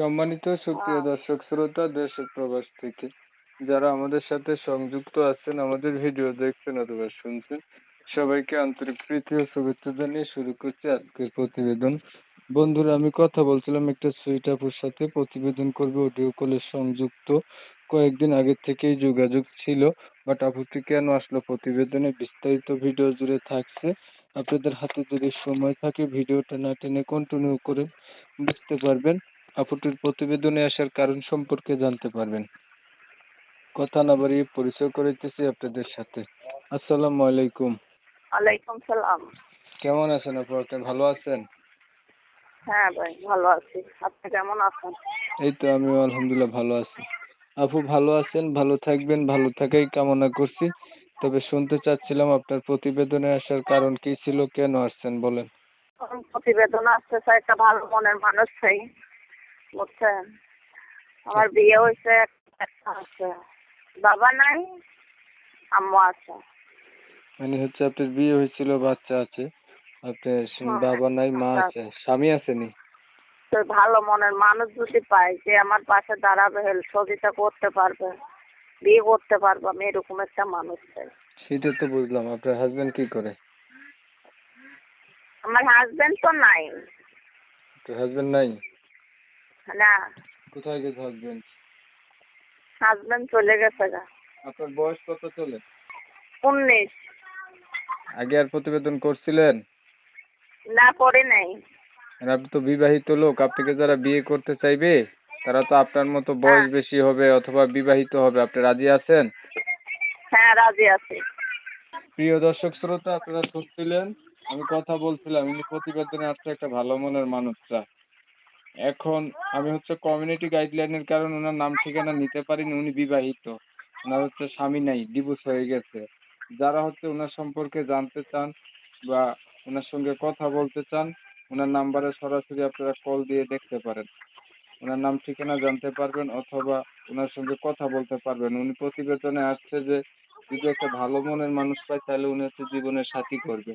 সম্মানিত সুপ্রিয় দর্শক শ্রোতা দেশ ও প্রবাস থেকে যারা আমাদের সাথে সংযুক্ত আছেন আমাদের ভিডিও দেখছেন অথবা শুনছেন সবাইকে আন্তরিক প্রীতি ও শুভেচ্ছা জানিয়ে শুরু করছি আজকের প্রতিবেদন। বন্ধুরা আমি কথা বলছিলাম একটা সুইট আপুর সাথে। প্রতিবেদন করবে অডিও কলে সংযুক্ত। কয়েকদিন আগে থেকেই যোগাযোগ ছিল বাট আপুটি কেন আসলো প্রতিবেদনে? বিস্তারিত ভিডিও জুড়ে থাকছে। আপনাদের হাতে যদি সময় থাকে ভিডিওটা না টেনে কন্টিনিউ করে বুঝতে পারবেন। আপুটির প্রতিবেদনে আসার কারণ সম্পর্কে জানতে পারবেন। কথা না বাড়িয়ে পরিচয় করাইতেছি আপনাদের সাথে। আসসালামু আলাইকুম। ওয়ালাইকুম সালাম। কেমন আছেন আপু? আপনি ভালো আছেন? হ্যাঁ ভাই ভালো আছি। আপনি কেমন আছেন? এই তো আমি আলহামদুলিল্লাহ ভালো আছি। আপু ভালো আছেন? ভালো থাকবেন ভালো থাকাই কামনা করছি। তবে শুনতে চাচ্ছিলাম আপনার প্রতিবেদনে আসার কারণ কি ছিল কেন আসছেন বলেন। প্রতিবেদন আসতে চাই একটা ভালো মনের মানুষ চাই বুঝছেন আমার বিয়ে হয়েছে আছে। বাবা নাই আম্মু আছে। মানে হচ্ছে আপনার বিয়ে হয়েছিল বাচ্চা আছে। আপনার হ্যাঁ, বাবা নাই মা আছে। স্বামী আসেনি তো ভালো মনের মানুষ যদি পাই যে আমার পাশে দাঁড়াবে সহযোগিতা করতে পারবে বিয়ে করতে পারবে আমি এরকম একটা মানুষ চাই। সেটা তো বুঝলাম। আপনার হাজবেন্ড কি করে? আমার হাজবেন্ড তো নাই। আপনার হাজবেন্ড নাই? না। কোথায় গেছে হাজবেন্ড হাজবেন্ড চলে গেছে গা। আপনার বয়স কত চলে? উনিশ। আগে আর প্রতিবেদন করছিলেন? না করে নাই। আর আপনি তো বিবাহিত লোক আপনাকে যারা বিয়ে করতে চাইবে তারা তো আপনার মতো বয়স হ্যাঁ। বেশি হবে অথবা বিবাহিত হবে। আপনি রাজি আছেন? হ্যাঁ রাজি আছি। প্রিয় দর্শক শ্রোতা আপনারা শুনছিলেন আমি কথা বলছিলাম ইনি প্রতিবেদনে আসছে একটা ভালো মনের মানুষরা। এখন আমি হচ্ছে কমিউনিটি গাইডলাইনের কারণে ওনার নাম ঠিকানা নিতে পারিনি, উনি বিবাহিত। ওনার হচ্ছে স্বামী নাই ডিভোর্স হয়ে গেছে। যারা হচ্ছে ওনার সম্পর্কে জানতে চান বা ওনার সঙ্গে কথা বলতে চান, ওনার নাম্বারে সরাসরি আপনারা কল দিয়ে দেখতে পারেন। ওনার নাম ঠিকানা জানতে পারবেন অথবা ওনার সঙ্গে কথা বলতে পারবেন। উনি প্রতিবেদনে আসছে যে, যদি একটা ভালো মনের মানুষ পায়, তাহলে উনি হচ্ছে জীবনের সাথী করবে।